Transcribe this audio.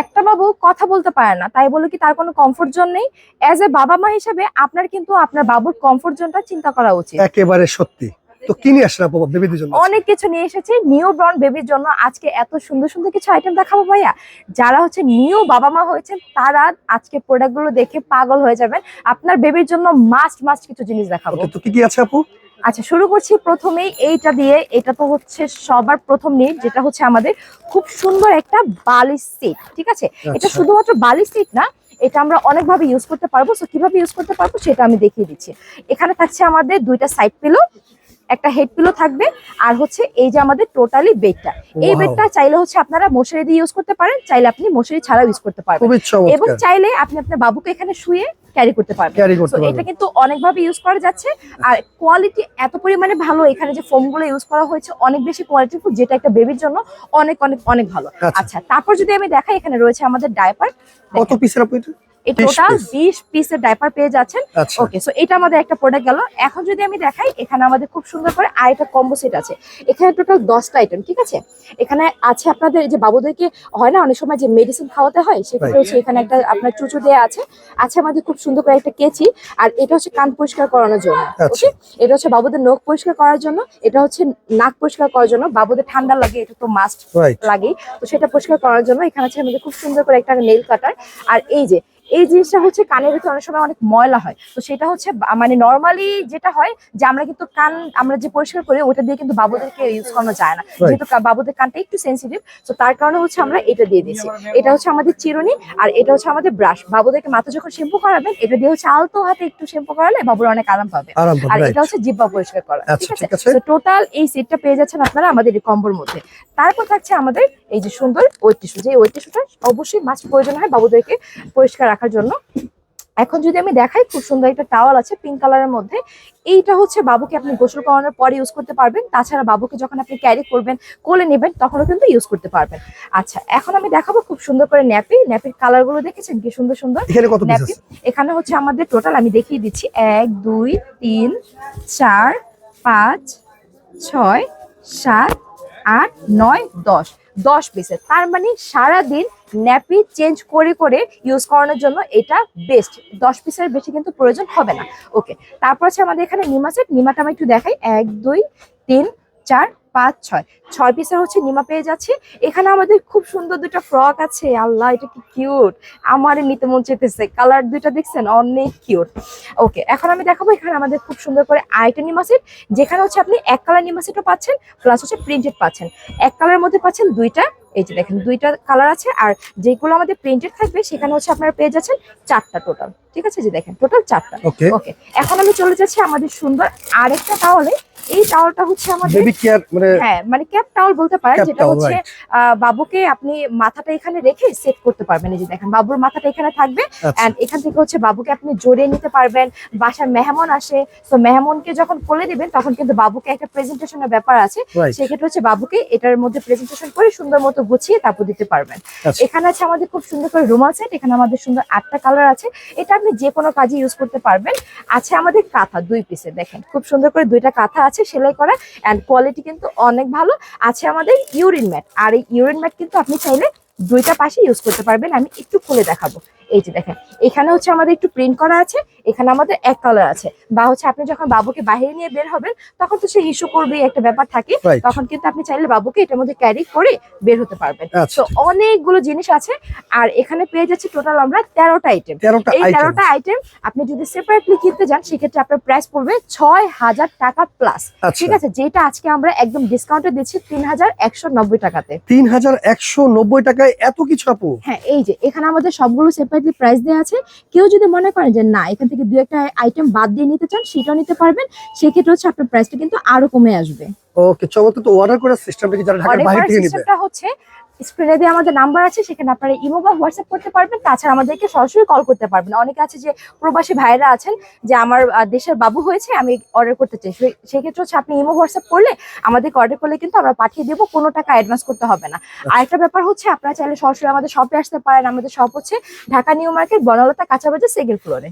একটা বাবু কথা বলতে পারে না তাই বলে কি তার কোনো কমফোর্ট জোন নেই? অ্যাজ এ বাবা মা হিসেবে আপনার কিন্তু আপনার বাবুর কমফোর্ট জোনটা চিন্তা করা উচিত। একেবারে সত্যি। তো কি নিয়ে আপু বেবিদের জন্য? অনেক কিছু নিয়ে এসেছি নিউ বর্ন বেবির জন্য আজকে এত সুন্দর সুন্দর কিছু আইটেম দেখাবো ভাইয়া। যারা হচ্ছে নিউ বাবা মা হয়েছেন তারা আজকে প্রোডাক্টগুলো দেখে পাগল হয়ে যাবেন। আপনার বেবির জন্য মাস্ট মাস্ট কিছু জিনিস দেখাবো। তো কি কি আছে আপু? আচ্ছা শুরু করছি প্রথমেই এইটা দিয়ে। এটা তো হচ্ছে সবার প্রথম নিড যেটা হচ্ছে আমাদের খুব সুন্দর একটা বালিশ সিট ঠিক আছে? এটা আচ্ছা। শুধুমাত্র বালিশ সিট না এটা আমরা অনেকভাবে ইউজ করতে পারব। সো কীভাবে ইউজ করতে পারব সেটা আমি দেখিয়ে দিচ্ছি। এখানে থাকছে আমাদের দুইটা সাইড পিলো একটা হেড পিলো থাকবে আর হচ্ছে এই যে আমাদের টোটালি বেডটা এই বেডটা চাইলে হচ্ছে আপনারা মশারি দিয়ে ইউজ করতে পারেন চাইলে আপনি মশারি ছাড়াও ইউজ করতে পারবেন। এবং চাইলে আপনি আপনার বাবুকে এখানে শুয়ে ক্যারি করতে So, এটা কিন্তু অনেকভাবে ইউজ করা যাচ্ছে। আর কোয়ালিটি এত পরিমাণে ভালো এখানে যে ফোমগুলো ইউজ করা হয়েছে অনেক বেশি কোয়ালিটিফুল যেটা একটা বেবির জন্য অনেক অনেক অনেক ভালো। আচ্ছা। আচ্ছা তারপর যদি আমি দেখাই এখানে রয়েছে আমাদের ডায়পার কত পিসের আপু এটা? এই 20 টোটাল piece? বিশ পিসের ডাইপার পেয়ে যাচ্ছেন। আচ্ছা। ওকে সো এটা আমাদের একটা প্রোডাক্ট গেল। এখন যদি আমি দেখাই এখানে আমাদের খুব সুন্দর করে আরেকটা কম্বো সেট আছে। এখানে টোটাল দশটা আইটেম ঠিক আছে? এখানে আছে আপনাদের যে বাবুদেরকে হয় না অনেক সময় যে মেডিসিন খাওয়াতে হয় সেক্ষেত্রে হচ্ছে এখানে একটা আপনার চুচু দেওয়া আছে। আছে আমাদের খুব সুন্দর করে একটা কেচি আর এটা হচ্ছে কান পরিষ্কার করানোর জন্য। আচ্ছা। ওকে এটা হচ্ছে বাবুদের নখ পরিষ্কার করার জন্য এটা হচ্ছে নাক পরিষ্কার করার জন্য। বাবুদের ঠান্ডা লাগে এটা তো মাস্ট লাগে। তো সেটা পরিষ্কার করার জন্য এখানে আছে আমাদের খুব সুন্দর করে একটা নেল কাটার আর এই যে এই জিনিসটা হচ্ছে কানের ভিতরে অনেক সময় অনেক ময়লা হয়। তো সেটা হচ্ছে বা- মানে নর্মালি যেটা হয় যে আমরা কিন্তু কান আমরা যে পরিষ্কার করি ওটা দিয়ে কিন্তু বাবুদেরকে ইউজ করানো যায় না। যেহেতু বাবুদের কানটা একটু সেন্সিটিভ তো তার কারণে হচ্ছে আমরা এটা দিয়ে দিচ্ছি এটা হচ্ছে আমাদের চিরুনি আর এটা হচ্ছে আমাদের ব্রাশ বাবুদেরকে মাথা যখন শ্যাম্পু করাবেন এটা দিয়ে হচ্ছে আলতো হাতে একটু শ্যাম্পু করালে বাবুর অনেক আরাম পাবে। আর এটা হচ্ছে জিব্বা পরিষ্কার করা আচ্ছা, ঠিক আছে। তো টোটাল এই সেটটা পেয়ে যাচ্ছেন আপনারা আমাদের এই কম্বোর মধ্যে। তারপর থাকছে আমাদের এই যে সুন্দর ওয়েট টিস্যু। যে ওয়েট টিস্যুটা অবশ্যই মাস্ট প্রয়োজন হয় বাবুদেরকে পরিষ্কার রাখার জন্য। এখন যদি আমি দেখাই খুব সুন্দর একটা টাওয়াল আছে পিঙ্ক কালারের মধ্যে। এইটা হচ্ছে বাবুকে আপনি গোসল করানোর পরে ইউজ করতে পারবেন। তাছাড়া বাবুকে যখন আপনি ক্যারি করবেন কোলে নেবেন তখনও কিন্তু ইউজ করতে পারবেন। আচ্ছা এখন আমি দেখাবো খুব সুন্দর করে ন্যাপি ন্যাপির কালারগুলো দেখেছেন? কি সুন্দর সুন্দর? আছে এখানে হচ্ছে আমাদের টোটাল আমি দেখিয়ে দিচ্ছি। এক দুই তিন চার পাঁচ ছয় সাত আট নয় দশ। দশ পিসের। তার মানে সারাদিন ন্যাপি চেঞ্জ করে করে ইউজ করানোর জন্য এটা বেস্ট দশ পিসের বেশি কিন্তু প্রয়োজন হবে না। ওকে তারপর আছে আমাদের এখানে নিমা সেট নিমাটা আমি একটু দেখাই। এক, দুই, তিন, চার পাঁচ, ছয়। ছয় পিসের হচ্ছে নিমা পেয়ে যাচ্ছে। এখানে আমাদের খুব সুন্দর দুটো ফ্রক আছে। আল্লাহ, এটা কি কিউট আমার নিতে মন চেতেছে কালার দুইটা দেখছেন, অনেক কিউট ওকে এখন আমি দেখাবো এখানে আমাদের খুব সুন্দর করে আইটা নিমা সেট যেখানে হচ্ছে আপনি এক কালার নিমা সেটও পাচ্ছেন প্লাস হচ্ছে প্রিন্টেড পাচ্ছেন। এক কালারের মধ্যে পাচ্ছেন দুইটা এই যে দেখেন দুইটা কালার আছে আর যেগুলো আমাদের প্রিন্টেড থাকবে সেখানে হচ্ছে আপনারা পেয়ে যাচ্ছেন চারটা টোটাল ঠিক আছে যে দেখেন টোটাল চারটা। ওকে এখন আমি চলে যাচ্ছি আমাদের সুন্দর আরেকটা টাওয়ালে এই টাওয়ালটা হচ্ছে আমাদের বেবি কেয়ার মানে হ্যাঁ মানে ক্যাপ টাওয়াল বলতে পারেন যেটা হচ্ছে বাবুকে আপনি মাথাটা এখানে রেখে সেট করতে পারবেন। এই যে দেখেন বাবুর মাথাটা এখানে থাকবে আচ্ছা। এন্ড এখান থেকে হচ্ছে বাবুকে আপনি জড়িয়ে নিতে পারবেন। বাসার মেহমান আসে তো মেহমানকে যখন কোলে দিবেন তখন কিন্তু বাবুকে একটা প্রেজেন্টেশনের ব্যাপার আছে। সেক্ষেত্রে হচ্ছে বাবুকে এটার মধ্যে প্রেজেন্টেশন করে সুন্দর মতো গুছিয়ে তারপর দিতে পারবেন। আচ্ছা। এখানে আছে আমাদের খুব সুন্দর করে রুমাল সেট এখানে আমাদের সুন্দর আটটা কালার আছে। এটা আপনি যে কোনো কাজে ইউজ করতে পারবেন। আছে আমাদের কাঁথা দুই পিসে দেখেন। খুব সুন্দর করে দুইটা কাঁথা আছে সেলাই করা অ্যান্ড কোয়ালিটি কিন্তু অনেক ভালো। আছে আমাদের ইউরিন ম্যাট আর এই ইউরিন ম্যাট কিন্তু আপনি চাইলে দুইটা পাশে ইউজ করতে পারবেন। আমি একটু খুলে দেখাবো। এই যে দেখেন এখানে হচ্ছে আমাদের একটু প্রিন্ট করা আছে এখানে আমাদের এক কালার আছে। বা হচ্ছে আপনি যখন বাবুকে বাইরে নিয়ে বের হবেন তখন তো সে হিসু করবে একটা ব্যাপার থাকে। তখন কিন্তু আপনি চাইলে বাবুকে এটার মধ্যে ক্যারি করে বের হতে পারবেন। আচ্ছা তো অনেকগুলো জিনিস আছে আর এখানে পেয়ে যাচ্ছে টোটাল আমরা তেরোটা আইটেম এই তেরোটা আইটেম আপনি যদি সেপারেটলি কিনতে যান সেক্ষেত্রে আপনার প্রাইস পড়বে ছয় হাজার টাকা প্লাস আচ্ছা। ঠিক আছে যেটা আজকে আমরা একদম ডিসকাউন্টে দিচ্ছি তিন হাজার একশো নব্বই টাকাতে। তিন হাজার একশো নব্বই টাকায় এত কিছু আপু? হ্যাঁ এই যে এখানে আমাদের সবগুলো সেপারেটলি প্রাইস দেওয়া আছে কেউ যদি মনে করেন যে না এখান থেকে দু একটা আইটেম বাদ দিয়ে নিতে চান সেটাও নিতে পারবেন। সেক্ষেত্রে হচ্ছে আপনার প্রাইসটা কিন্তু আরও কমে আসবে। ওকে চমৎকার। তো অর্ডার করার সিস্টেমটা কি যারা ঢাকার বাইরে থেকে নিবে? হচ্ছে স্ক্রিনে দিয়ে আমাদের নাম্বার আছে, সেখানে আপনারা ইমো বা হোয়াটসঅ্যাপ করতে পারবেন। তাছাড়া আমাদেরকে সরাসরি কল করতে পারবেন। অনেকে আছে যে প্রবাসী ভাইরা আছেন, যে আমার দেশের বাবু হয়েছে, আমি অর্ডার করতে চাই। সেক্ষেত্রে হচ্ছে আপনি ইমো, হোয়াটসঅ্যাপ করলে আমাদেরকে অর্ডার করলে কিন্তু আমরা পাঠিয়ে দেবো, কোনো টাকা অ্যাডভান্স করতে হবে না। আরেকটা ব্যাপার হচ্ছে, আপনারা চাইলে সরাসরি আমাদের শপে আসতে পারেন। আমাদের শপ হচ্ছে ঢাকা নিউ মার্কেট, বনলতা কাঁচাবাজার সেকেন্ড ফ্লোরে।